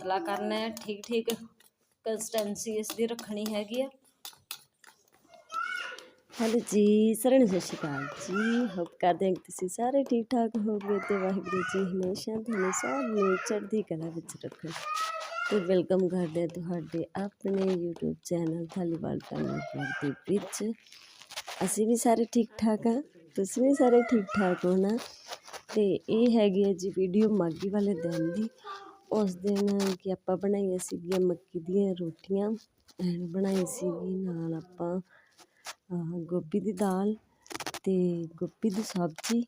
ਪਤਲਾ ਕਰਨਾ ਹੈ, ਠੀਕ ਠੀਕ ਕੰਸਿਸਟੈਂਸੀ ਇਸ ਦੀ ਰੱਖਣੀ ਹੈਗੀ ਆ। ਹੈਲੋ ਜੀ, ਸਾਰਿਆਂ ਸਤਿ ਸ਼੍ਰੀ ਅਕਾਲ ਜੀ। ਹੋਪ ਕਰਦੇ ਹਾਂ ਕਿ ਤੁਸੀਂ ਸਾਰੇ ਠੀਕ ਠਾਕ ਹੋਵੋਗੇ ਤੇ ਵਾਹਿਗੁਰੂ ਜੀ ਹਮੇਸ਼ਾ ਤੁਹਾਨੂੰ ਸਭ ਨੂੰ ਚੜ੍ਹਦੀ ਕਲਾ ਵਿੱਚ ਰੱਖੇ। ਤੇ ਵੈਲਕਮ ਕਰਦੇ ਹਾਂ ਤੁਹਾਡੇ ਆਪਣੇ YouTube ਚੈਨਲ ਥਾਲੀਵਾਲ ਫੈਮਿਲੀ ਦੇ ਵਿੱਚ। ਅਸੀਂ ਵੀ ਸਾਰੇ ਠੀਕ ਠਾਕ ਹਾਂ, ਤੁਸੀਂ ਵੀ ਸਾਰੇ ਠੀਕ ਠਾਕ ਹੋ ਨਾ ਤੇ ਇਹ ਹੈਗੀ ਹੈ ਜੀ ਵੀਡੀਓ ਮਾਗੀ ਵਾਲੇ ਦਿਨ ਦੀ। ਉਸ ਦਿਨ ਕਿ ਆਪਾਂ ਬਣਾਈਆਂ ਸੀਗੀਆਂ ਮੱਕੀ ਦੀਆਂ ਰੋਟੀਆਂ ਐਂਡ ਬਣਾਈ ਸੀਗੀ ਨਾਲ ਆਪਾਂ ਗੋਭੀ ਦੀ ਦਾਲ ਅਤੇ ਗੋਭੀ ਦੀ ਸਬਜ਼ੀ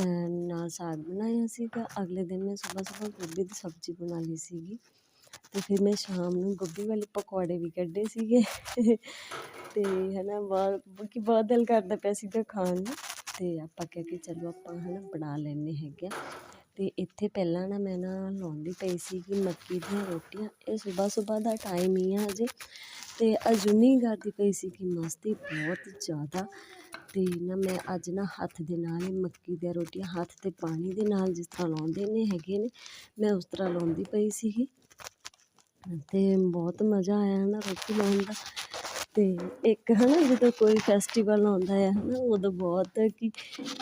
ਐਂਡ ਨਾਲ ਸਾਗ ਬਣਾਇਆ ਸੀਗਾ। ਅਗਲੇ ਦਿਨ ਮੈਂ ਸਵੇਰ ਸਵੇਰ ਗੋਭੀ ਦੀ ਸਬਜ਼ੀ ਬਣਾ ਲਈ ਸੀਗੀ ਅਤੇ ਫਿਰ ਮੈਂ ਸ਼ਾਮ ਨੂੰ ਗੋਭੀ ਵਾਲੇ ਪਕੌੜੇ ਵੀ ਕੱਢੇ ਸੀਗੇ। ਤੇ ਹਨਾ ਬਹੁਤ ਕਿ ਬਹੁਤ ਦਿਲ ਕਰਦਾ ਪਿਆ ਸੀਗਾ ਖਾਣ ਨੂੰ ਅਤੇ ਆਪਾਂ ਕਿਹਾ ਕਿ ਚਲੋ ਆਪਾਂ ਹੈ ਨਾ ਬਣਾ ਲੈਂਦੇ ਹੈਗੇ ਆ। ਅਤੇ ਇੱਥੇ ਪਹਿਲਾਂ ਨਾ ਮੈਂ ਨਾ ਲਾਉਂਦੀ ਪਈ ਸੀਗੀ ਮੱਕੀ ਦੀਆਂ ਰੋਟੀਆਂ। ਇਹ ਸਵੇਰ ਸਵੇਰ ਦਾ ਟਾਈਮ ਹੀ ਆ ਅਜੇ ਤੇ ਅਜੂਨੀ ਕਰਦੀ ਪਈ ਸੀ ਕਿ ਮਸਤੀ ਬਹੁਤ ਜ਼ਿਆਦਾ। ਅਤੇ ਨਾ ਮੈਂ ਅੱਜ ਨਾ ਹੱਥ ਦੇ ਨਾਲ ਹੀ ਮੱਕੀ ਦੀਆਂ ਰੋਟੀਆਂ, ਹੱਥ ਤੇ ਪਾਣੀ ਦੇ ਨਾਲ ਜਿਸ ਤਰ੍ਹਾਂ ਲਾਉਂਦੇ ਨੇ, ਹੈਗੇ ਨੇ, ਮੈਂ ਉਸ ਤਰ੍ਹਾਂ ਲਾਉਂਦੀ ਪਈ ਸੀਗੀ। ਅਤੇ ਬਹੁਤ ਮਜ਼ਾ ਆਇਆ ਨਾ ਰੋਟੀ ਲਾਉਣ ਦਾ। ਤੇ ਇੱਕ ਹਨਾ ਜਦੋਂ ਕੋਈ ਫੈਸਟੀਵਲ ਆਉਂਦਾ ਹੈ ਹਨਾ, ਉਦੋਂ ਬਹੁਤ ਕਿ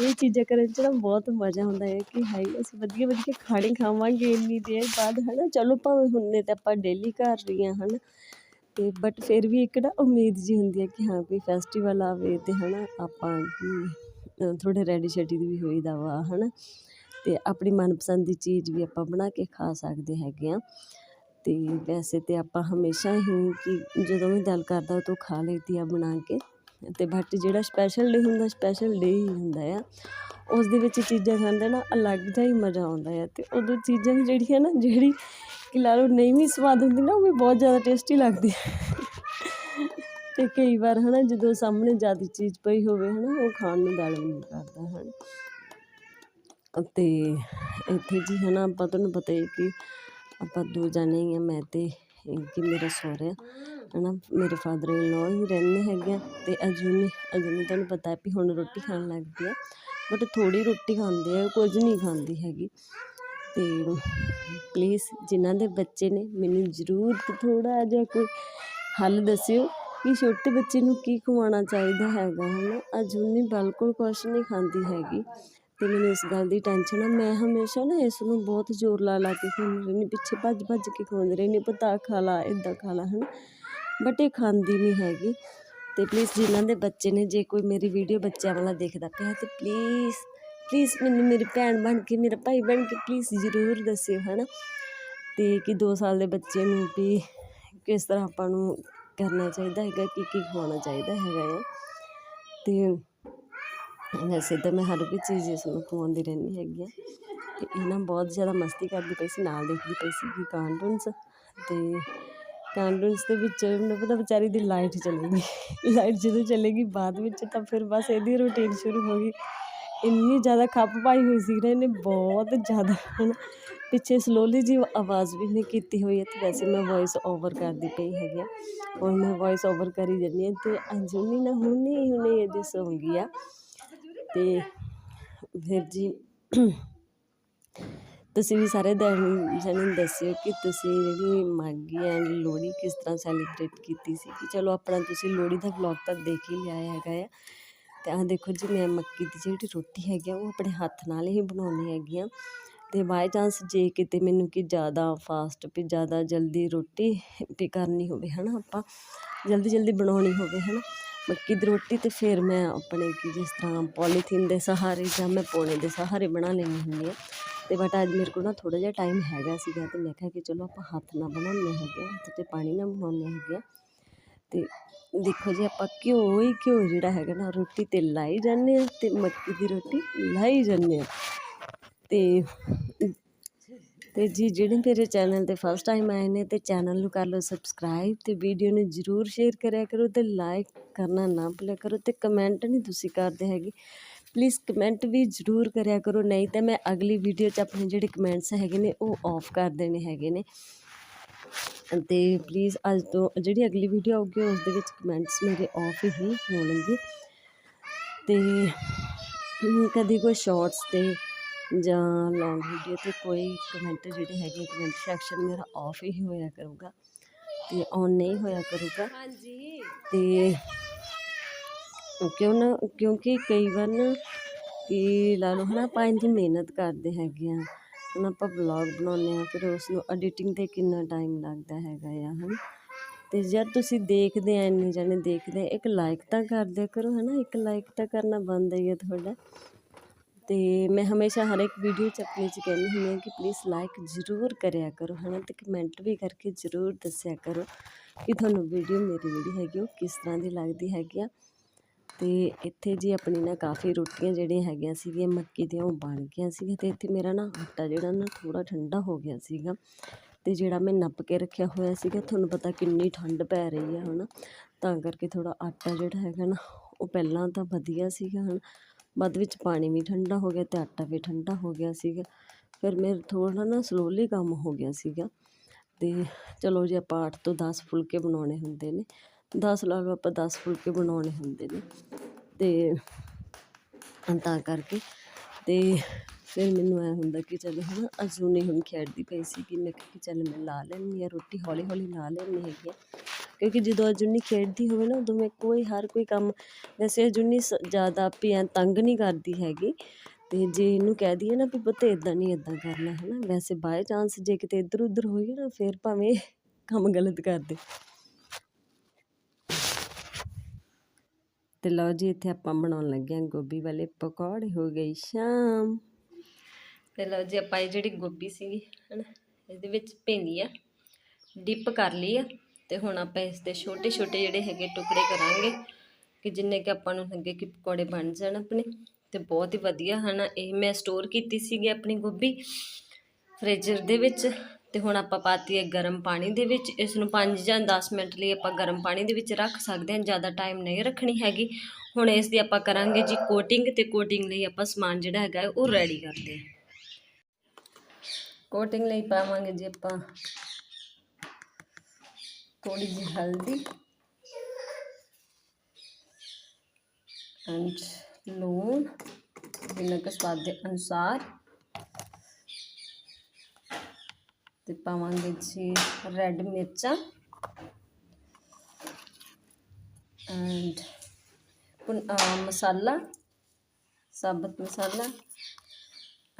ਇਹ ਚੀਜ਼ਾਂ ਕਰਨ 'ਚ ਨਾ ਬਹੁਤ ਮਜ਼ਾ ਆਉਂਦਾ ਹੈ ਕਿ ਹਾਈ ਅਸੀਂ ਵਧੀਆ ਵਧੀਆ ਖਾਣੇ ਖਾਵਾਂਗੇ ਇੰਨੀ ਦੇਰ ਬਾਅਦ ਹਨਾ। ਚਲੋ ਭਾਵੇਂ ਹੁੰਦੇ ਤਾਂ ਆਪਾਂ ਡੇਲੀ ਕਰ ਰਹੀ ਰਹੀਆਂ ਹਨ ਅਤੇ ਬਟ ਫਿਰ ਵੀ ਇੱਕ ਨਾ ਉਮੀਦ ਜਿਹੀ ਹੁੰਦੀ ਹੈ ਕਿ ਹਾਂ, ਕੋਈ ਫੈਸਟੀਵਲ ਆਵੇ ਤਾਂ ਹੈ ਨਾ ਆਪਾਂ ਕਿ ਥੋੜੇ ਰੈਡੀ ਸ਼ੈਡੀ ਵੀ ਹੋਈਦਾ ਵਾ ਹੈ ਨਾ ਅਤੇ ਆਪਣੀ ਮਨਪਸੰਦ ਦੀ ਚੀਜ਼ ਵੀ ਆਪਾਂ ਬਣਾ ਕੇ ਖਾ ਸਕਦੇ ਹੈਗੇ ਹਾਂ ਅਤੇ ਵੈਸੇ ਤਾਂ ਆਪਾਂ ਹਮੇਸ਼ਾ ਹੀ ਕਿ ਜਦੋਂ ਵੀ ਦਿਲ ਕਰਦਾ ਉਦੋਂ ਖਾ ਲਈਦੀ ਆ ਬਣਾ ਕੇ। ਅਤੇ ਬਟ ਜਿਹੜਾ ਸਪੈਸ਼ਲ ਡੇ ਹੁੰਦਾ ਸਪੈਸ਼ਲ ਡੇ ਹੀ ਹੁੰਦਾ ਆ। ਉਸ ਦੇ ਵਿੱਚ ਚੀਜ਼ਾਂ ਖਾਂਦੇ ਨਾ ਅਲੱਗ ਜਿਹਾ ਹੀ ਮਜ਼ਾ ਆਉਂਦਾ ਆ ਅਤੇ ਉਦੋਂ ਚੀਜ਼ਾਂ ਵੀ ਜਿਹੜੀਆਂ ਨਾ, ਜਿਹੜੀ ਕਿ ਲਾ ਲਓ ਨਹੀਂ ਵੀ ਸਵਾਦ ਹੁੰਦੀ ਨਾ, ਉਹ ਵੀ ਬਹੁਤ ਜ਼ਿਆਦਾ ਟੇਸਟੀ ਲੱਗਦੀ ਅਤੇ ਕਈ ਵਾਰ ਹੈ ਨਾ ਜਦੋਂ ਸਾਹਮਣੇ ਜ਼ਿਆਦਾ ਚੀਜ਼ ਪਈ ਹੋਵੇ ਹੈ ਨਾ ਉਹ ਖਾਣ ਨੂੰ ਦਿਲ ਵੀ ਨਹੀਂ ਕਰਦਾ ਹਨ। ਅਤੇ ਇੱਥੇ ਜੀ ਹੈ ਨਾ ਆਪਾਂ ਤੁਹਾਨੂੰ ਪਤਾ ਹੀ ਕਿ ਆਪਾਂ ਦੋ ਜਾਣੇ ਹੀ ਆ, ਮੈਂ ਤੇ ਕਿ ਮੇਰਾ ਸਹੁਰਾ ਹਨਾ? ਮੇਰੇ ਫਾਦਰ ਇਨ ਲਾਅ ਹੀ ਰਹਿੰਦੇ ਹੈਗੇ ਆ ਤੇ ਅਜੂਨੀ ਅਜੂਨੀ ਤੁਹਾਨੂੰ ਪਤਾ ਹੈ ਵੀ ਹੁਣ ਰੋਟੀ ਖਾਣ ਲੱਗ ਪਈ ਆ ਬਟ ਥੋੜੀ ਰੋਟੀ ਖਾਂਦੇ ਆ, ਕੁਝ ਨਹੀਂ ਖਾਂਦੀ ਹੈਗੀ। ਤੇ ਪਲੀਜ਼ ਜਿਨ੍ਹਾਂ ਦੇ ਬੱਚੇ ਨੇ, ਮੈਨੂੰ ਜ਼ਰੂਰ ਥੋੜਾ ਜਿਹਾ ਕੋਈ ਹੱਲ ਦੱਸਿਓ ਕਿ ਛੋਟੇ ਬੱਚੇ ਨੂੰ ਕੀ ਖਵਾਉਣਾ ਚਾਹੀਦਾ ਹੈਗਾ, ਹਨਾ? ਅਜੂਨੀ ਬਿਲਕੁਲ ਕੁਛ ਨਹੀਂ ਖਾਂਦੀ ਹੈਗੀ। ਅਤੇ ਮੈਨੂੰ ਇਸ ਗੱਲ ਦੀ ਟੈਨਸ਼ਨ ਆ। ਮੈਂ ਹਮੇਸ਼ਾ ਨਾ ਇਸ ਨੂੰ ਬਹੁਤ ਜ਼ੋਰ ਲਾ ਲਾ ਕੇ ਖਵਾਉਂਦੀ ਰਹਿੰਦੀ ਪਿੱਛੇ ਭੱਜ ਭੱਜ ਕੇ ਖਵਾਉਂਦੀ ਰਹਿੰਦੀ ਪਤਾ ਖਾ ਲਾ ਇੱਦਾਂ ਖਾ ਲਾ ਹੈ ਨਾ ਬਟ ਇਹ ਖਾਂਦੀ ਨਹੀਂ ਹੈਗੀ। ਅਤੇ ਪਲੀਜ਼ ਜਿਨ੍ਹਾਂ ਦੇ ਬੱਚੇ ਨੇ, ਜੇ ਕੋਈ ਮੇਰੀ ਵੀਡੀਓ ਬੱਚਿਆਂ ਵਾਲਾ ਦੇਖਦਾ ਪਿਆ ਤਾਂ ਪਲੀਜ਼ ਪਲੀਜ਼ ਮੈਨੂੰ ਮੇਰੀ ਭੈਣ ਬਣ ਕੇ, ਮੇਰਾ ਭਾਈ ਬਣ ਕੇ ਪਲੀਜ਼ ਜ਼ਰੂਰ ਦੱਸਿਓ ਹੈ ਨਾ ਅਤੇ ਕਿ 2 ਸਾਲ ਦੇ ਬੱਚੇ ਨੂੰ ਵੀ ਕਿਸ ਤਰ੍ਹਾਂ ਆਪਾਂ ਨੂੰ ਕਰਨਾ ਚਾਹੀਦਾ ਹੈਗਾ, ਕੀ ਕੀ ਖਵਾਉਣਾ ਚਾਹੀਦਾ ਹੈਗਾ ਆ। ਅਤੇ ਵੈਸੇ ਤਾਂ ਮੈਂ ਹਰ ਕੋਈ ਚੀਜ਼ ਇਸ ਨੂੰ ਖਵਾਉਂਦੀ ਰਹਿੰਦੀ ਹੈਗੀ ਆ। ਅਤੇ ਇਹ ਨਾ ਬਹੁਤ ਜ਼ਿਆਦਾ ਮਸਤੀ ਕਰਦੀ ਪਈ ਸੀ, ਨਾਲ ਦੇਖਦੀ ਪਈ ਸੀਗੀ ਕਿ ਕਾਰਟੂਨਸ ਤੇ ਕਾਰਟੂਨਸ ਦੇ ਵਿੱਚ ਮੈਨੂੰ ਪਤਾ ਵਿਚਾਰੀ ਦੀ ਲਾਈਟ ਚਲੀ ਗਈ। ਲਾਈਟ ਜਦੋਂ ਚਲੇਗੀ ਬਾਅਦ ਵਿੱਚ ਤਾਂ ਫਿਰ ਬਸ ਇਹਦੀ ਰੂਟੀਨ ਸ਼ੁਰੂ ਹੋ ਗਈ। ਇੰਨੀ ਜ਼ਿਆਦਾ ਖੱਪ ਪਾਈ ਹੋਈ ਸੀ ਨਾ ਇਹਨੇ, ਬਹੁਤ ਜ਼ਿਆਦਾ। ਹੁਣ ਪਿੱਛੇ ਸਲੋਲੀ ਜੀ ਆਵਾਜ਼ ਵੀ ਨਹੀਂ ਕੀਤੀ ਹੋਈ ਹੈ ਤੇ ਵੈਸੇ ਮੈਂ ਵੌਇਸ ਓਵਰ ਕਰਦੀ ਪਈ ਹੈਗੀ ਆ। ਹੁਣ ਮੈਂ ਵੌਇਸ ਓਵਰ ਕਰੀ ਜਾਂਦੀ ਹਾਂ ਤੇ ਅੰਜੁਨੀ ਨਾ ਹੁਣੇ ਹੁਣੇ ਇਹਦੇ ਸੌਂ ਗਈ ਆ। ਤੇ ਫਿਰ ਜੀ ਤੁਸੀਂ ਵੀ ਸਾਰੇ ਦਿਨ ਦੱਸਿਓ ਕਿ ਤੁਸੀਂ ਜਿਹੜੀ ਮਾਘੀ ਐਂਡ ਲੋਹੜੀ ਕਿਸ ਤਰ੍ਹਾਂ ਸੈਲੀਬ੍ਰੇਟ ਕੀਤੀ ਸੀ ਕਿ ਚਲੋ ਆਪਣਾ ਤੁਸੀਂ ਲੋਹੜੀ ਦਾ ਵਲੌਗ ਤਾਂ ਦੇਖ ਹੀ ਲਿਆ ਹੈਗਾ ਆ। ਅਤੇ ਆਹ ਦੇਖੋ ਜੀ, ਮੈਂ ਮੱਕੀ ਦੀ ਜਿਹੜੀ ਰੋਟੀ ਹੈਗੀ ਆ, ਉਹ ਆਪਣੇ ਹੱਥ ਨਾਲ ਹੀ ਬਣਾਉਣੀ ਹੈਗੀ ਆ। ਅਤੇ ਬਾਏ ਚਾਂਸ ਜੇ ਕਿਤੇ ਮੈਨੂੰ ਕਿ ਜ਼ਿਆਦਾ ਫਾਸਟ ਵੀ ਜ਼ਿਆਦਾ ਜਲਦੀ ਰੋਟੀ ਵੀ ਕਰਨੀ ਹੋਵੇ ਹੈ ਨਾ ਆਪਾਂ ਜਲਦੀ ਜਲਦੀ ਬਣਾਉਣੀ ਹੋਵੇ ਹੈ ਨਾ ਮੱਕੀ ਦੀ ਰੋਟੀ ਤੇ ਫਿਰ ਮੈਂ ਆਪਣੇ ਕਿ ਜਿਸ ਤਰ੍ਹਾਂ ਪੋਲੀਥੀਨ ਦੇ ਸਹਾਰੇ ਜਾਂ ਮੈਂ ਪੋਣੇ ਦੇ ਸਹਾਰੇ ਬਣਾ ਲੈਂਦੀ ਹੁੰਦੀ ਹਾਂ। ਤੇ ਬਟ ਅੱਜ ਮੇਰੇ ਕੋਲ ਨਾ ਥੋੜ੍ਹਾ ਜਿਹਾ ਟਾਈਮ ਹੈਗਾ ਸੀਗਾ ਤੇ ਮੈਂ ਕਿਹਾ ਕਿ ਚਲੋ ਆਪਾਂ ਹੱਥ ਨਾਲ ਬਣਾਉਂਦੇ ਹੈਗੇ ਆ ਹੱਥ 'ਤੇ ਪਾਣੀ ਨਾਲ ਬਣਾਉਂਦੇ ਹੈਗੇ। ਆ ਤੇ ਦੇਖੋ ਜੀ ਆਪਾਂ ਘਿਓ ਹੀ ਘਿਓ ਜਿਹੜਾ ਹੈਗਾ ਨਾ ਰੋਟੀ 'ਤੇ ਲਾਈ ਜਾਂਦੇ ਆ ਤੇ ਮੱਕੀ ਦੀ ਰੋਟੀ ਲਾਈ ਜਾਂਦੇ ਆ ਤੇ ਤੇ ਜੀ, ਜਿਹੜੇ ਮੇਰੇ ਚੈਨਲ ਤੇ ਫਸਟ ਟਾਈਮ ਆਏ ਨੇ ਤੇ ਚੈਨਲ ਨੂੰ ਕਰ ਲਓ ਸਬਸਕ੍ਰਾਈਬ ਤੇ ਵੀਡੀਓ ਨੂੰ ਜਰੂਰ ਸ਼ੇਅਰ ਕਰਿਆ ਕਰੋ ਤੇ ਲਾਈਕ ਕਰਨਾ ਨਾ ਭੁੱਲਿਆ ਕਰੋ ਤੇ ਕਮੈਂਟ ਨਹੀਂ ਤੁਸੀਂ ਕਰਦੇ ਹੈਗੇ। ਪਲੀਜ਼ ਕਮੈਂਟ ਵੀ ਜਰੂਰ ਕਰਿਆ ਕਰੋ, ਨਹੀਂ ਤਾਂ ਮੈਂ ਅਗਲੀ ਵੀਡੀਓ 'ਚ ਆਪਣੇ ਜਿਹੜੇ ਕਮੈਂਟਸ ਹੈਗੇ ਨੇ ਉਹ ਆਫ ਕਰ ਦੇਣੇ ਹੈਗੇ ਨੇ। ਤੇ ਪਲੀਜ਼ ਅੱਜ ਤੋਂ ਜਿਹੜੀ ਅਗਲੀ ਵੀਡੀਓ ਆਊਗੀ ਉਸ ਦੇ ਵਿੱਚ ਕਮੈਂਟਸ ਮੇਰੇ ਆਫ ਹੀ ਹੋਣਗੇ। ਤੇ ਕਦੀ ਕੋਈ ਸ਼ਾਰਟਸ ਤੇ ਜਾਂ ਲੌਂਗ ਵੀਡੀਓ ਤੇ ਕੋਈ ਕਮੈਂਟ ਜਿਹੜੇ ਹੈਗੇ ਕਮੈਂਟ ਸੈਕਸ਼ਨ ਮੇਰਾ ਆਫ ਹੀ ਹੋਇਆ ਕਰੂਗਾ ਤੇ ਔਨ ਨਹੀਂ ਹੋਇਆ ਕਰੂਗਾ। ਹਾਂਜੀ। ਤੇ ਕਿਉਂ ਨਾ ਕਿਉਂਕਿ ਕਈ ਵਾਰ ਨਾ ਕਿ ਲਾ ਲਓ ਹਨਾ ਆਪਾਂ ਇੰਨੀ ਮਿਹਨਤ ਕਰਦੇ ਹੈਗੇ ਆ ਹੁਣ ਆਪਾਂ ਵਲੌਗ ਬਣਾਉਂਦੇ ਆ ਫਿਰ ਉਸ ਨੂੰ ਐਡੀਟਿੰਗ ਤੇ ਕਿੰਨਾ ਟਾਈਮ ਲੱਗਦਾ ਹੈਗਾ ਆ ਹਨਾ? ਤੇ ਜਦ ਤੁਸੀਂ ਦੇਖਦੇ ਆ ਇੰਨੇ ਜਾਣੇ ਦੇਖਦੇ ਆ ਇੱਕ ਲਾਈਕ ਤਾਂ ਕਰ ਦਿਆ ਕਰੋ ਹਨਾ? ਇੱਕ ਲਾਈਕ ਤਾਂ ਕਰਨਾ ਬਣਦਾ ਹੀ ਆ ਤੁਹਾਡਾ। ਤੇ ਮੈਂ ਹਮੇਸ਼ਾ ਹਰ ਇੱਕ ਵੀਡੀਓ 'ਚ ਆਪਣੇ 'ਚ ਕਹਿੰਦੀ ਹੁੰਦੀ ਹਾਂ ਕਿ ਪਲੀਜ਼ ਲਾਈਕ ਜ਼ਰੂਰ ਕਰਿਆ ਕਰੋ, ਹਨਾ, ਤੇ ਕਮੈਂਟ ਵੀ ਕਰਕੇ ਜ਼ਰੂਰ ਦੱਸਿਆ ਕਰੋ ਕਿ ਤੁਹਾਨੂੰ ਵੀਡੀਓ ਮੇਰੀ ਜਿਹੜੀ ਹੈਗੀ ਉਹ ਕਿਸ ਤਰ੍ਹਾਂ ਦੀ ਲੱਗਦੀ ਹੈਗੀ ਆ। ਤੇ ਇੱਥੇ ਜੀ ਆਪਣੀ ਨਾ ਕਾਫੀ ਰੋਟੀਆਂ ਜਿਹੜੀਆਂ ਹੈਗੀਆਂ ਸੀਗੀਆਂ, ਮੱਕੀ ਦੀਆਂ ਉਹ ਬਣ ਗਈਆਂ ਸੀਗੀਆਂ ਤੇ ਇੱਥੇ ਮੇਰਾ ਨਾ ਆਟਾ ਜਿਹੜਾ ਨਾ ਥੋੜਾ ਠੰਡਾ ਹੋ ਗਿਆ ਸੀਗਾ ਤੇ ਜਿਹੜਾ ਮੈਂ ਨੱਪ ਕੇ ਰੱਖਿਆ ਹੋਇਆ ਸੀਗਾ, ਤੁਹਾਨੂੰ ਪਤਾ ਕਿੰਨੀ ਠੰਡ ਪੈ ਰਹੀ ਹੈ ਹਨਾ, ਤਾਂ ਕਰਕੇ ਥੋੜਾ ਆਟਾ ਜਿਹੜਾ ਹੈਗਾ ਨਾ, ਉਹ ਪਹਿਲਾਂ ਤਾਂ ਵਧੀਆ ਸੀਗਾ ਹੁਣ ਬਾਅਦ ਵਿੱਚ ਪਾਣੀ ਵੀ ਠੰਡਾ ਹੋ ਗਿਆ ਅਤੇ ਆਟਾ ਵੀ ਠੰਡਾ ਹੋ ਗਿਆ ਸੀਗਾ। ਫਿਰ ਮੇਰੇ ਥੋੜ੍ਹਾ ਨਾ ਸਲੋਲੀ ਕੰਮ ਹੋ ਗਿਆ ਸੀਗਾ। ਅਤੇ ਚਲੋ ਜੇ ਆਪਾਂ ਅੱਠ ਤੋਂ ਦਸ ਫੁਲਕੇ ਬਣਾਉਣੇ ਹੁੰਦੇ ਨੇ। ਦਸ ਲਾ ਲਓ ਆਪਾਂ ਦਸ ਫੁਲਕੇ ਬਣਾਉਣੇ ਹੁੰਦੇ ਨੇ। ਅਤੇ ਤਾਂ ਕਰਕੇ ਅਤੇ ਫਿਰ ਮੈਨੂੰ ਐ ਹੁੰਦਾ ਕਿ ਚਲੋ ਹਨਾ ਅਜੂਨੀ ਹੁਣ ਖੇਡਦੀ ਪਈ ਸੀ ਕਿ ਮੈਂ ਕਿ ਚੱਲ ਮੈਂ ਲਾ ਲੈਂਦੀ ਹਾਂ ਰੋਟੀ ਹੌਲੀ ਹੌਲੀ ਲਾ ਲੈਂਦੀ ਹੈਗੀ ਆ ਕਿਉਂਕਿ ਜਦੋਂ ਅਜੂਨੀ ਖੇਡਦੀ ਹੋਵੇ ਨਾ, ਉਦੋਂ ਮੈਂ ਕੋਈ, ਹਰ ਕੋਈ ਕੰਮ, ਵੈਸੇ ਅਜੂਨੀ ਜ਼ਿਆਦਾ ਵੀ ਤੰਗ ਨਹੀਂ ਕਰਦੀ ਹੈਗੀ। ਤੇ ਜੇ ਇਹਨੂੰ ਕਹਿ ਦਈਏ ਨਾ ਵੀ ਪੁੱਤ ਇਦਾਂ ਨਹੀਂ ਇਦਾਂ ਕਰਨਾ ਹੈ ਨਾ ਵੈਸੇ ਬਾਏ ਚਾਂਸ ਜੇ ਕਿਤੇ ਇੱਧਰ ਉੱਧਰ ਹੋਈ ਨਾ, ਫਿਰ ਭਾਵੇਂ ਕੰਮ ਗਲਤ ਕਰ ਦੇ। ਤੇ ਲਓ ਜੀ, ਇੱਥੇ ਆਪਾਂ ਬਣਾਉਣ ਲੱਗੇ ਹਾਂ ਗੋਭੀ ਵਾਲੇ ਪਕੌੜੇ, ਹੋ ਗਈ ਸ਼ਾਮ। ਤੇ ਲਓ ਜੀ ਆਪਾਂ ਇਹ ਜਿਹੜੀ ਗੋਭੀ ਸੀਗੀ, ਹਨਾ, ਇਹਦੇ ਵਿੱਚ ਭੇਂਦੀ ਆ ਡਿਪ ਕਰ ਲਈ ਆ, ਤੇ ਹੁਣ ਆਪਾਂ ਇਸ ਦੇ ਛੋਟੇ ਛੋਟੇ ਜਿਹੜੇ ਹੈਗੇ ਟੁਕੜੇ ਕਰਾਂਗੇ, ਕਿ ਜਿੰਨੇ ਕਿ ਆਪਾਂ ਨੂੰ ਲੱਗੇ ਕਿ ਪਕੌੜੇ ਬਣ ਜਾਣ ਆਪਣੇ, ਤੇ ਬਹੁਤ ਹੀ ਵਧੀਆ, ਹਨਾ, ਇਹ ਮੈਂ ਸਟੋਰ ਕੀਤੀ ਸੀਗੀ ਆਪਣੀ ਗੋਭੀ ਫ੍ਰੀਜ਼ਰ ਦੇ ਵਿੱਚ, ਤੇ ਹੁਣ ਆਪਾਂ ਪਾਤੀ ਹੈ ਗਰਮ ਪਾਣੀ ਦੇ ਵਿੱਚ ਇਸ ਨੂੰ 5 ਜਾਂ 10 ਮਿੰਟ ਲਈ ਆਪਾਂ ਗਰਮ ਪਾਣੀ ਦੇ ਵਿੱਚ ਰੱਖ ਸਕਦੇ ਹਾਂ, ਜ਼ਿਆਦਾ ਟਾਈਮ ਨਹੀਂ ਰੱਖਣੀ ਹੈਗੀ। ਹੁਣ ਇਸ ਦੀ ਆਪਾਂ ਕਰਾਂਗੇ ਜੀ ਕੋਟਿੰਗ ਤੇ ਕੋਟਿੰਗ ਲਈ ਆਪਾਂ ਸਮਾਨ ਜਿਹੜਾ ਹੈਗਾ ਉਹ ਰੈਡੀ ਕਰਦੇ ਹਾਂ। ਕੋਟਿੰਗ ਲਈ ਪਾਵਾਂਗੇ ਜੀ ਆਪਾਂ। ਥੋੜੀ ਜਿਹੀ ਹਲਦੀ। ਐਂਡ ਲੂਣ, ਜਿੰਨਾ ਕੁ ਸਵਾਦ ਦੇ ਅਨੁਸਾਰ। ਤੇ ਪਾਵਾਂਗੇ ਜੀ ਰੈੱਡ ਮਿਰਚਾਂ। ਐਂਡ ਮਸਾਲਾ, ਸਾਬਤ ਮਸਾਲਾ।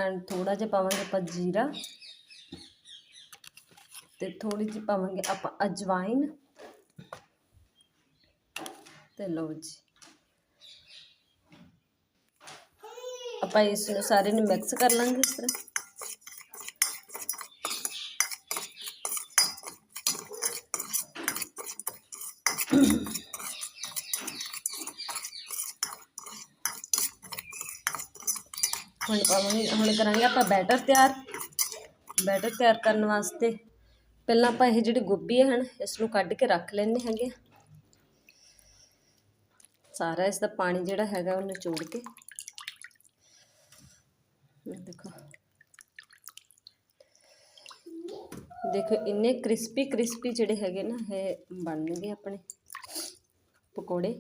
ਐਂਡ ਥੋੜਾ ਜਿਹਾ ਪਾਵਾਂਗੇ ਆਪਾਂ ਜੀਰਾ। ਤੇ ਥੋੜੀ ਜਿਹੀ ਪਾਵਾਂਗੇ ਆਪਾਂ ਅਜਵਾਇਨ ਤੇ ਲਓ ਜੀ। ਆਪਾਂ ਇਸ ਨੂੰ ਸਾਰੇ ਨੂੰ ਮਿਕਸ ਕਰ ਲਾਂਗੇ ਇਸ ਤਰ੍ਹਾਂ। ਹੁਣ ਪਾਵਾਂਗੇ, ਹੁਣ ਕਰਾਂਗੇ ਆਪਾਂ ਬੈਟਰ ਤਿਆਰ। ਬੈਟਰ ਤਿਆਰ ਕਰਨ ਵਾਸਤੇ ਪਹਿਲਾਂ ਆਪਾਂ ਇਹ ਜਿਹੜੀ ਗੋਭੀ ਹੈ ਹਨ ਇਸ ਨੂੰ ਕੱਢ ਕੇ ਰੱਖ ਲੈਣੇ ਹੈਗੇ ਆ। ਸਾਰਾ ਇਸ ਦਾ ਪਾਣੀ ਜਿਹੜਾ ਹੈਗਾ ਉਹ ਨਿਚੋੜ ਕੇ। ਦੇਖੋ। ਦੇਖੋ, ਇੰਨੇ ਕ੍ਰਿਸਪੀ ਕ੍ਰਿਸਪੀ ਜਿਹੜੇ ਹੈਗੇ ਨਾ, ਇਹ ਬਣਨਗੇ ਆਪਣੇ ਪਕੌੜੇ।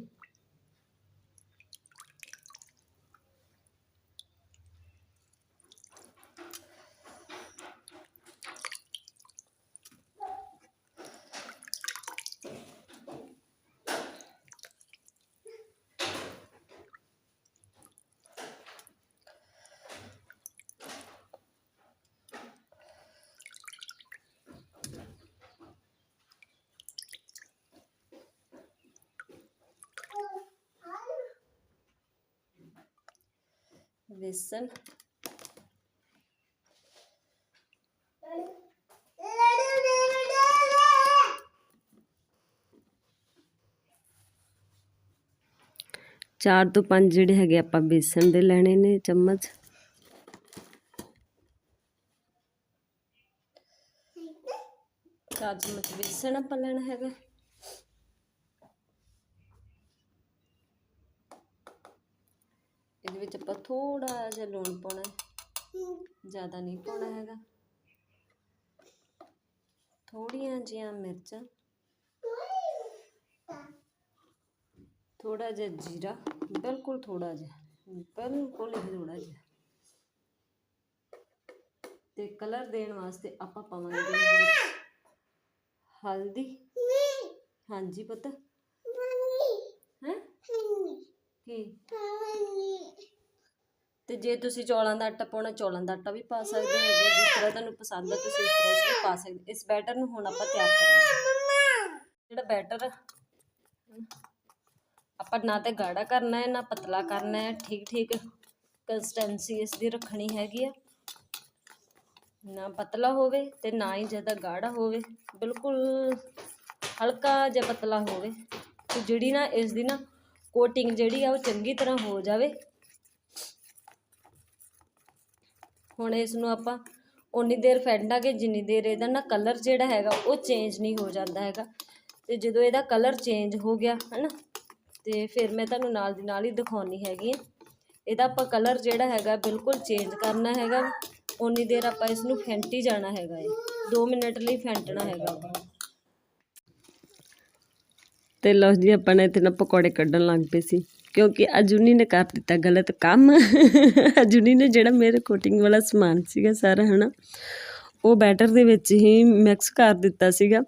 ਬੇਸਨ ਚਾਰ ਤੋਂ ਪੰਜ ਜਿਹੜੇ ਹੈਗੇ ਆਪਾਂ ਬੇਸਣ ਦੇ ਲੈਣੇ ਨੇ ਚਮਚ। ਚਾਰ ਚਮਚ ਬੇਸਣ ਆਪਾਂ ਲੈਣਾ ਹੈਗਾ। ਵਿੱਚ ਆਪਾਂ ਥੋੜਾ ਜਿਹਾ ਲੂਣ ਪਾਉਣਾ ਹੈ। ਜ਼ਿਆਦਾ ਨਹੀਂ ਪਾਉਣਾ ਹੈਗਾ। ਥੋੜੀਆਂ ਜਿਹੀਆਂ ਮਿਰਚਾਂ। ਥੋੜਾ ਜਿਹਾ ਜੀਰਾ। ਬਿਲਕੁਲ ਥੋੜਾ ਜਿਹਾ। ਬਿਲਕੁਲ ਹੀ ਥੋੜਾ ਜਿਹਾ। ਤੇ ਕਲਰ ਦੇਣ ਵਾਸਤੇ ਆਪਾਂ ਪਾਵਾਂਗੇ ਹਲਦੀ। ਹਾਂਜੀ ਪੁੱਤ। ਹੈ? ਕੀ? ਤੇ ਜੇ ਤੁਸੀਂ ਚੌਲਾਂ ਦਾ ਆਟਾ ਪਾਉਣਾ, ਚੌਲਾਂ ਦਾ ਆਟਾ ਵੀ ਪਾ ਸਕਦੇ ਹੋ ਜਿਸ ਤਰ੍ਹਾਂ ਤੁਹਾਨੂੰ ਪਸੰਦ ਆ, ਤੁਸੀਂ ਇਸ ਤਰ੍ਹਾਂ ਇਸ ਪਾ ਸਕਦੇ, ਇਸ ਬੈਟਰ ਨੂੰ ਹੁਣ ਆਪਾਂ ਤਿਆਰ ਕਰਾਂਗੇ। ਜਿਹੜਾ ਬੈਟਰ, ਆਪਾਂ ਨਾ ਤੇ ਗਾੜਾ ਕਰਨਾ ਹੈ, ਨਾ ਪਤਲਾ ਕਰਨਾ ਹੈ ਠੀਕ ਠੀਕ ਕੰਸਿਸਟੈਂਸੀ ਇਸ ਦੀ ਰੱਖਣੀ ਹੈਗੀ ਆ। ਨਾ ਪਤਲਾ ਹੋਵੇ ਤੇ ਨਾ ਹੀ ਜ਼ਿਆਦਾ ਗਾੜਾ ਹੋਵੇ, ਬਿਲਕੁਲ ਹਲਕਾ ਜਿਹਾ ਪਤਲਾ ਹੋਵੇ। ਤੇ ਜਿਹੜੀ ਨਾ ਇਸ ਦੀ ਨਾ ਕੋਟਿੰਗ ਜਿਹੜੀ ਆ, ਉਹ ਚੰਗੀ ਤਰ੍ਹਾਂ ਹੋ ਜਾਵੇ। ਹੁਣ ਇਸ ਨੂੰ ਆਪਾਂ ਉਨੀ ਦੇਰ ਫੈਂਡਾਂਗੇ ਜਿੰਨੀ ਦੇਰ ਇਹਦਾ ਨਾ ਕਲਰ ਜਿਹੜਾ ਹੈਗਾ, ਉਹ ਚੇਂਜ ਨਹੀਂ ਹੋ ਜਾਂਦਾ ਹੈਗਾ। ਤੇ ਜਦੋਂ ਇਹਦਾ ਕਲਰ ਚੇਂਜ ਹੋ ਗਿਆ, ਹਨਾ, ਤੇ ਫਿਰ ਮੈਂ ਤੁਹਾਨੂੰ ਨਾਲ ਦੀ ਨਾਲ ਹੀ ਦਿਖਾਉਣੀ ਹੈਗੀ ਆ। ਇਹਦਾ ਆਪਾਂ ਕਲਰ ਜਿਹੜਾ ਹੈਗਾ, ਬਿਲਕੁਲ ਚੇਂਜ ਕਰਨਾ ਹੈਗਾ। ਉਨੀ ਦੇਰ ਆਪਾਂ ਇਸ ਨੂੰ ਫੈਂਟੀ ਜਾਣਾ ਹੈਗਾ ਏ 2 ਮਿੰਟ ਲਈ ਫੈਂਟਣਾ ਹੈਗਾ। ਤੇ ਲਓ ਜੀ, ਆਪਾਂ ਨੇ ਇੱਥੇ ਨਾ ਪਕੌੜੇ ਕੱਢਣ ਲੱਗ ਪਏ ਸੀ। ਕਿਉਂਕਿ ਅਜੂਨੀ ਨੇ ਕਰ ਦਿੱਤਾ ਗਲਤ ਕੰਮ। ਅਜੂਨੀ ਨੇ ਜਿਹੜਾ ਮੇਰੇ ਕੋਟਿੰਗ ਵਾਲਾ ਸਮਾਨ ਸੀਗਾ ਸਾਰਾ ਨਾ ਉਹ ਬੈਟਰ ਦੇ ਵਿੱਚ ਹੀ ਮਿਕਸ ਕਰ ਦਿੱਤਾ ਸੀਗਾ।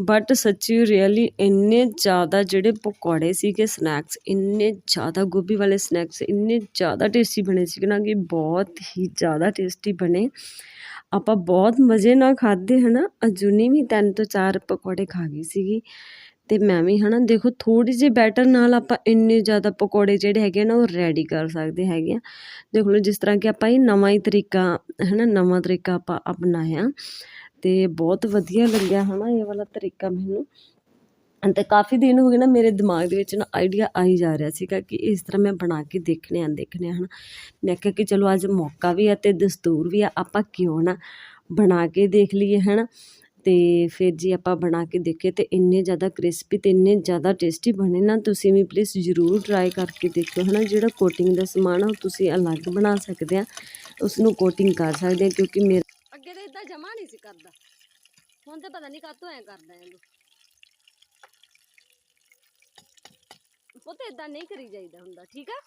ਬਟ ਸੱਚੀ ਰੀਅਲੀ ਇੰਨੇ ਜ਼ਿਆਦਾ ਜਿਹੜੇ ਪਕੌੜੇ ਸੀਗੇ ਸਨੈਕਸ ਇੰਨੇ ਜ਼ਿਆਦਾ ਗੋਭੀ ਵਾਲੇ ਸਨੈਕਸ ਇੰਨੇ ਜ਼ਿਆਦਾ ਟੇਸਟੀ ਬਣੇ ਸੀਗੇ ਨਾ ਕਿ ਬਹੁਤ ਹੀ ਜ਼ਿਆਦਾ ਟੇਸਟੀ ਬਣੇ। ਆਪਾਂ ਬਹੁਤ ਮਜ਼ੇ ਨਾਲ ਖਾਧੇ, ਹਨਾ। ਅਜੂਨੀ ਵੀ ਤਿੰਨ ਤੋਂ ਚਾਰ ਪਕੌੜੇ ਖਾ ਗਈ ਸੀਗੀ। ਅਤੇ ਮੈਂ ਵੀ ਹੈ ਨਾ ਦੇਖੋ ਥੋੜੀ ਜਿਹੀ ਬੈਟਰ ਨਾਲ ਆਪਾਂ ਇੰਨੇ ਜ਼ਿਆਦਾ ਪਕੌੜੇ ਜਿਹੜੇ ਹੈਗੇ ਨਾ, ਉਹ ਰੈਡੀ ਕਰ ਸਕਦੇ ਹੈਗੇ ਆ। ਦੇਖ ਲਓ ਜਿਸ ਤਰ੍ਹਾਂ ਕਿ ਆਪਾਂ ਇਹ ਨਵਾਂ ਹੀ ਤਰੀਕਾ ਹੈ ਨਾ ਨਵਾਂ ਤਰੀਕਾ ਆਪਾਂ ਅਪਣਾਇਆ ਅਤੇ ਬਹੁਤ ਵਧੀਆ ਲੱਗਿਆ ਹੈ ਨਾ ਇਹ ਵਾਲਾ ਤਰੀਕਾ ਮੈਨੂੰ। ਤੇ ਕਾਫੀ ਦਿਨ ਹੋ ਗਏ ਨਾ ਮੇਰੇ ਦਿਮਾਗ ਦੇ ਵਿੱਚ ਨਾ ਆਈਡੀਆ ਆਈ ਜਾ ਰਿਹਾ ਸੀਗਾ ਕਿ ਇਸ ਤਰ੍ਹਾਂ ਮੈਂ ਬਣਾ ਕੇ ਦੇਖਣੇ ਆ ਦੇਖਣੇ ਆ ਮੈਂ ਕਿਹਾ ਕਿ ਚਲੋ ਅੱਜ ਮੌਕਾ ਵੀ ਆ ਤੇ ਦਸਤੂਰ ਵੀ ਆ, ਆਪਾਂ ਕਿਉਂ ਨਾ ਬਣਾ ਕੇ ਦੇਖ ਲਈਏ ਹਨਾ। ਤੇ ਫਿਰ ਜੀ ਆਪਾਂ ਬਣਾ ਕੇ ਦੇਖੇ ਤੇ ਇੰਨੇ ਜ਼ਿਆਦਾ ਕ੍ਰਿਸਪੀ ਤੇ ਇੰਨੇ ਜ਼ਿਆਦਾ ਟੇਸਟੀ ਬਣੇ ਨਾ, ਤੁਸੀਂ ਵੀ ਪਲੀਜ਼ ਜ਼ਰੂਰ ਟਰਾਈ ਕਰਕੇ ਦੇਖਿਓ, ਹਨਾ? ਜਿਹੜਾ ਕੋਟਿੰਗ ਦਾ ਸਮਾਨ ਆ, ਉਹ ਤੁਸੀਂ ਅਲੱਗ ਬਣਾ ਸਕਦੇ ਆ ਉਸ ਨੂੰ ਕੋਟਿੰਗ ਕਰ ਸਕਦੇ ਆ, ਕਿਉਂਕਿ ਮੇਰੇ ਅੱਗੇ ਤਾਂ ਇਦਾਂ ਜਮਾ ਨਹੀਂ ਸੀ ਕਰਦਾ। ਹੁਣ ਤੇ ਪਤਾ ਨਹੀਂ ਕਾਤੋਂ ਐ ਕਰਦਾ ਇਹਨੂੰ। ਪੁੱਤ ਇਦਾਂ ਨਹੀਂ ਕਰੀ ਜਾਈਦਾ ਹੁੰਦਾ, ਠੀਕ ਆ?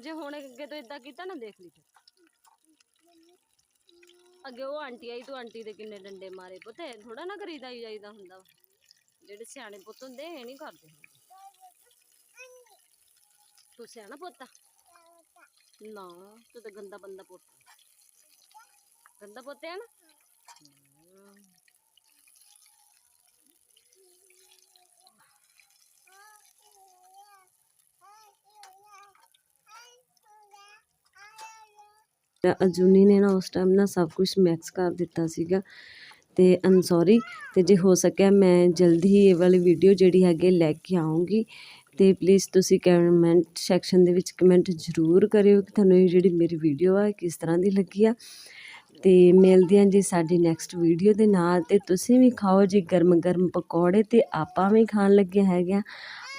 ਜੇ ਹੁਣ ਅੱਗੇ ਤੋਂ ਇਦਾਂ ਕੀਤਾ ਨਾ, ਦੇਖ ਲਈ ਅੱਗੇ ਉਹ ਆਂਟੀ ਆਈ ਤੂੰ ਆਂਟੀ ਦੇ ਕਿੰਨੇ ਡੰਡੇ ਮਾਰੇ ਪੁੱਤ ਥੋੜਾ ਨਾ ਕਰੀਦਾ ਹੀ ਜਾਈਦਾ ਹੁੰਦਾ ਵਾ। ਜਿਹੜੇ ਸਿਆਣੇ ਪੁੱਤ ਹੁੰਦੇ, ਇਹ ਨਹੀਂ ਕਰਦੇ ਹੁੰਦੇ। ਤੂੰ ਸਿਆਣਾ ਪੁੱਤ ਆ? ਨਾ, ਤੂੰ ਤਾਂ ਗੰਦਾ ਬੰਦਾ ਪੁੱਤ ਆ। ਗੰਦਾ ਪੁੱਤ ਹੈ ਨਾ ਹਮ। ਅਜੂਨੀ ਨੇ ਨਾ ਉਸ ਟਾਈਮ ਨਾ ਸਭ ਕੁਝ ਮਿਕਸ ਕਰ ਦਿੱਤਾ ਸੀਗਾ। ਅਤੇ ਆਮ ਸੌਰੀ ਤੇ ਜੇ ਹੋ ਸਕਿਆ ਮੈਂ ਜਲਦੀ ਹੀ ਇਹ ਵਾਲੀ ਵੀਡੀਓ ਜਿਹੜੀ ਹੈਗੀ ਲੈ ਕੇ ਆਉਂਗੀ ਤੇ ਪਲੀਜ਼ ਤੁਸੀਂ ਕਮੈਂਟ ਸੈਕਸ਼ਨ ਦੇ ਵਿੱਚ ਕਮੈਂਟ ਜ਼ਰੂਰ ਕਰਿਓ ਕਿ ਤੁਹਾਨੂੰ ਇਹ ਜਿਹੜੀ ਮੇਰੀ ਵੀਡੀਓ ਆ ਕਿਸ ਤਰ੍ਹਾਂ ਦੀ ਲੱਗੀ ਆ। ਤੇ ਮਿਲਦੇ ਹਾਂ ਜੀ ਸਾਡੀ ਨੈਕਸਟ ਵੀਡੀਓ ਦੇ ਨਾਲ। ਤੇ ਤੁਸੀਂ ਵੀ ਖਾਓ ਜੀ ਗਰਮ ਗਰਮ ਪਕੌੜੇ ਤੇ ਆਪਾਂ ਵੀ ਖਾਣ ਲੱਗੇ ਹੈਗੇ ਆ।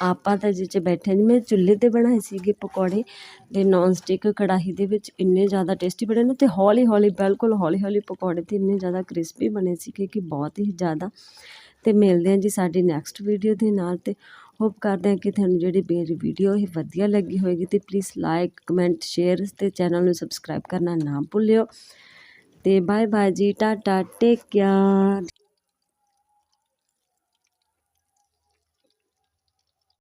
ਆਪਾਂ ਤਾਂ ਜਿਹ 'ਚ ਬੈਠੇ ਨਹੀਂ ਮੈਂ ਚੁੱਲ੍ਹੇ ਤੇ ਬਣਾਏ ਸੀਗੇ ਪਕੌੜੇ ਅਤੇ ਨੋਨ ਸਟਿਕ ਕੜਾਹੀ ਦੇ ਵਿੱਚ ਇੰਨੇ ਜ਼ਿਆਦਾ ਟੇਸਟੀ ਬਣੇ ਨੇ ਅਤੇ ਹੌਲੀ ਹੌਲੀ ਬਿਲਕੁਲ ਹੌਲੀ ਹੌਲੀ ਪਕੌੜੇ ਤਾਂ ਇੰਨੇ ਜ਼ਿਆਦਾ ਕ੍ਰਿਸਪੀ ਬਣੇ ਸੀਗੇ ਕਿ ਬਹੁਤ ਹੀ ਜ਼ਿਆਦਾ। ਅਤੇ ਮਿਲਦੇ ਹਾਂ ਜੀ ਸਾਡੀ ਨੈਕਸਟ ਵੀਡੀਓ ਦੇ ਨਾਲ ਅਤੇ ਹੋਪ ਕਰਦੇ ਹਾਂ ਕਿ ਤੁਹਾਨੂੰ ਜਿਹੜੀ ਮੇਰੀ ਵੀਡੀਓ ਇਹ ਵਧੀਆ ਲੱਗੀ ਹੋਏਗੀ ਅਤੇ ਪਲੀਜ਼ ਲਾਈਕ ਕਮੈਂਟ ਸ਼ੇਅਰ ਅਤੇ ਚੈਨਲ ਨੂੰ ਸਬਸਕ੍ਰਾਈਬ ਕਰਨਾ ਨਾ ਭੁੱਲਿਓ। ਅਤੇ ਬਾਏ ਬਾਏ ਜੀ, ਟਾਟਾ ਟੇਕ ਕੇਅਰ